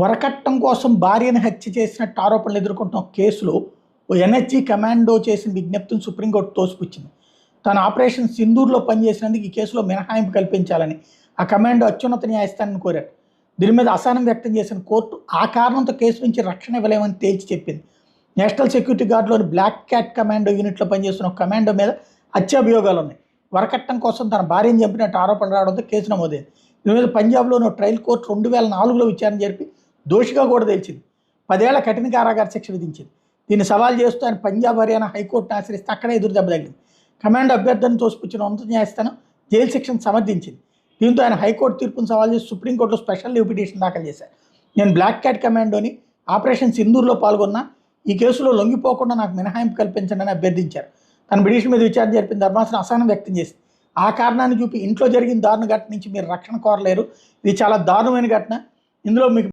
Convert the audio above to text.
వరకట్టం కోసం భార్యను హత్య చేసినట్టు ఆరోపణలు ఎదుర్కొంటున్న కేసులో ఓ ఎన్హెచ్జి కమాండో చేసిన విజ్ఞప్తిని సుప్రీంకోర్టు తోసిపుచ్చింది. తన ఆపరేషన్ సింధూర్లో పనిచేసినందుకు ఈ కేసులో మినహాయింపు కల్పించాలని ఆ కమాండో అత్యున్నత న్యాయస్థానాన్ని కోరారు దీని మీద అసహనం వ్యక్తం చేసిన కోర్టు ఆ కారణంతో కేసు నుంచి రక్షణ ఇవ్వలేమని తేల్చి చెప్పింది. నేషనల్ సెక్యూరిటీ గార్డులోని బ్లాక్ క్యాట్ కమాండో యూనిట్లో పనిచేస్తున్న ఒక కమాండో మీద హత్యాభియోగాలు ఉన్నాయి. వరకట్టం కోసం తన భార్యను చంపినట్టు ఆరోపణలు రావడంతో కేసు నమోదైంది. దీని మీద పంజాబ్లోని ట్రయల్ కోర్టు రెండు వేల నాలుగులో విచారణ జరిపి దోషిగా కూడా తేల్చింది. పదేళ్ళ కఠిన కారాగార శిక్ష విధించింది. దీన్ని సవాల్ చేస్తూ ఆయన పంజాబ్ హర్యానా హైకోర్టును ఆశ్రయిస్తే అక్కడే ఎదురు దెబ్బ తగిలింది. కమాండ్ అభ్యర్థిని తోసిపుచ్చిన ఉన్నత న్యాయస్థానం జైలు శిక్షను సమర్థించింది. దీంతో ఆయన హైకోర్టు తీర్పును సవాల్ చేసి సుప్రీంకోర్టులో స్పెషల్ లీవ్ పిటిషన్ దాఖలు చేశారు. నేను బ్లాక్ క్యాట్ కమాండోని ఆపరేషన్ సింధూర్లో పాల్గొన్న ఈ కేసులో లొంగిపోకుండా నాకు మినహాయింపు కల్పించండి అని అభ్యర్థించారు. తన పిటిషన్ మీద విచారణ జరిపిన ధర్మాసనం అసహనం వ్యక్తం చేసింది. ఆ కారణాన్ని చూపి ఇంట్లో జరిగిన దారుణ ఘటన నుంచి మీరు రక్షణ కోరలేరు. ఇది చాలా దారుణమైన ఘటన. ఇందులో మీకు